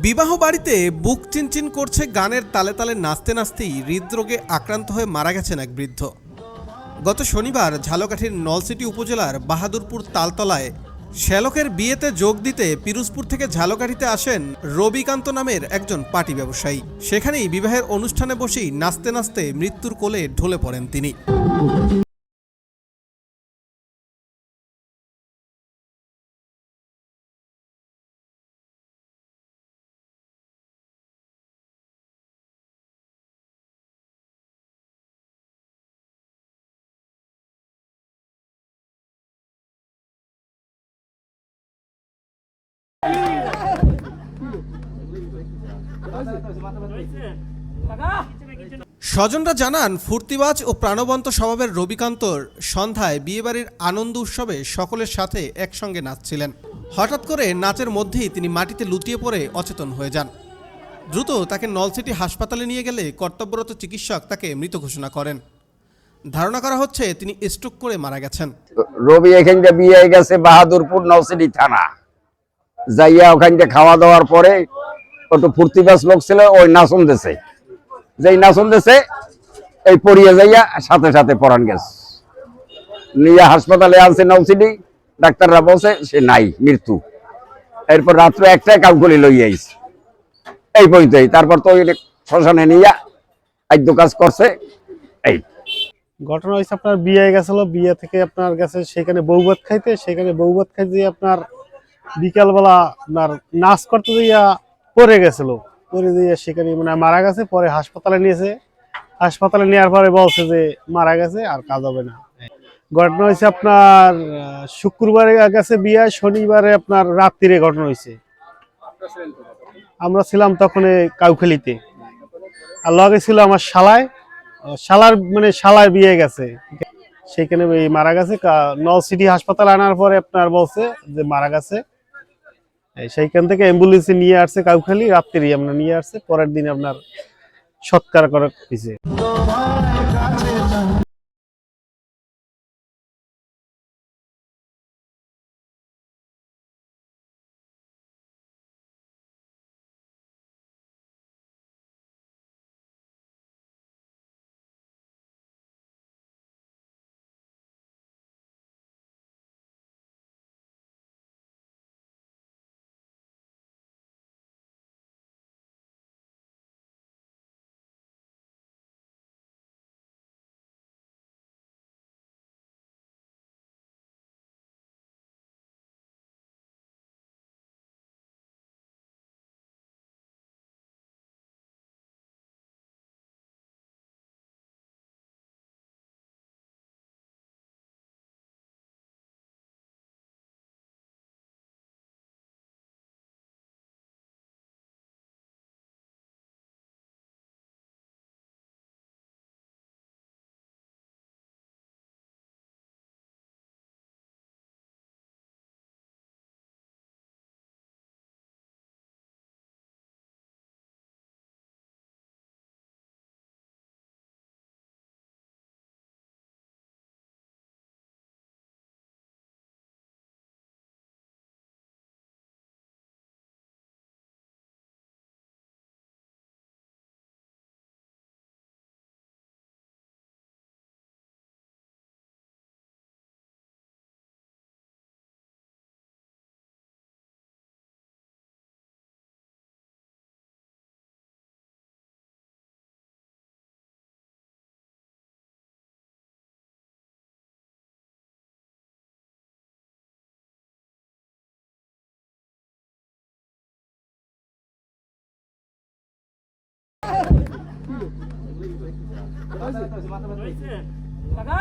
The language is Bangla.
বিবাহ বাড়িতে বুক চিনচিন করছে গানের তালে তালে নাচতে নাচতেই হৃদরোগে আক্রান্ত হয়ে মারা গেছেন এক বৃদ্ধ। গত শনিবার ঝালকাঠির নলসিটি উপজেলার বাহাদুরপুর তালতলায় শ্যালকের বিয়েতে যোগ দিতে পিরোজপুর থেকে ঝালকাঠিতে আসেন রবিকান্ত নামের একজন পার্টি ব্যবসায়ী। সেখানেই বিবাহের অনুষ্ঠানে বসেই নাচতে নাচতে মৃত্যুর কোলে ঢলে পড়েন তিনি। স্বজনরা জানান, ফুর্তিবাজ ও প্রাণবন্ত স্বভাবের রবিকান্তর সন্ধ্যায় বিয়েবাড়ির আনন্দ উৎসবে সকলের সাথে একসঙ্গে নাচছিলেন। হঠাৎ করে নাচের মধ্যেই তিনি মাটিতে লুটিয়ে পড়ে অচেতন হয়ে যান। দ্রুত তাকে নলসিটি হাসপাতালে নিয়ে গেলে কর্তব্যরত চিকিৎসক তাকে মৃত ঘোষণা করেন। ধারণা করা হচ্ছে, তিনি স্ট্রোক করে মারা গেছেন। রবি এখান বিয়ে গেছে বাহাদুরপুর নলসিটি থানা। যাইয়া ওখান খাওয়া দাওয়ার পরে একটু ফুর্তিবাস লোক ছিল, ওই নাচন দেশে যেই নাচন দেশে এই পড়িয়ে যাইয়া সাথে সাথে পরান গেছে। নিয়ে হাসপাতালে আনছে নলসিটি ডাক্তাররা বলছে সে নাই, মৃত্যু। এরপর রাত্রে একটাই কাউগুলি লই আইছে। এই পর্যন্তই। তারপর তো শ্মশানে নিয়ে আদ্য কাজ করছে, এই। ঘটনা হয়েছে আপনার বিয়ে গেছিল, বিয়ে থেকে আপনার গেছে সেখানে বৌভাত খাইতে, সেখানে বৌভাত খাইতে আপনার বিকালবেলা আপনার নাচ করতে দিয়া পড়ে গেছিল পড়ে দিয়ে সেখানে মানে মারা গেছে, পরে হাসপাতালে নিয়েছে। হাসপাতালে নেওয়ার পরে বলছে যে মারা গেছে আর কাজ হবে না। ঘটনা হয়েছে আপনার শুক্রবারে গেছে বিয়ে, শনিবারে আপনার রাত্রিরে ঘটনা হয়েছে। আমরা ছিলাম তখন কাউখালিতে। আর লগে ছিল আমার শালায় শালার মানে শালায় বিয়ে গেছে। সেখানে মারা গেছে নল সিটি হাসপাতালে আনার পরে আপনার বলছে যে মারা গেছে। সেইখান থেকে অ্যাম্বুলেন্সে নিয়ে আসছে কাউখালি রাত্রি আপনার নিয়ে আসছে, পরের দিন আপনার সৎকার করা হয়েছে কাকা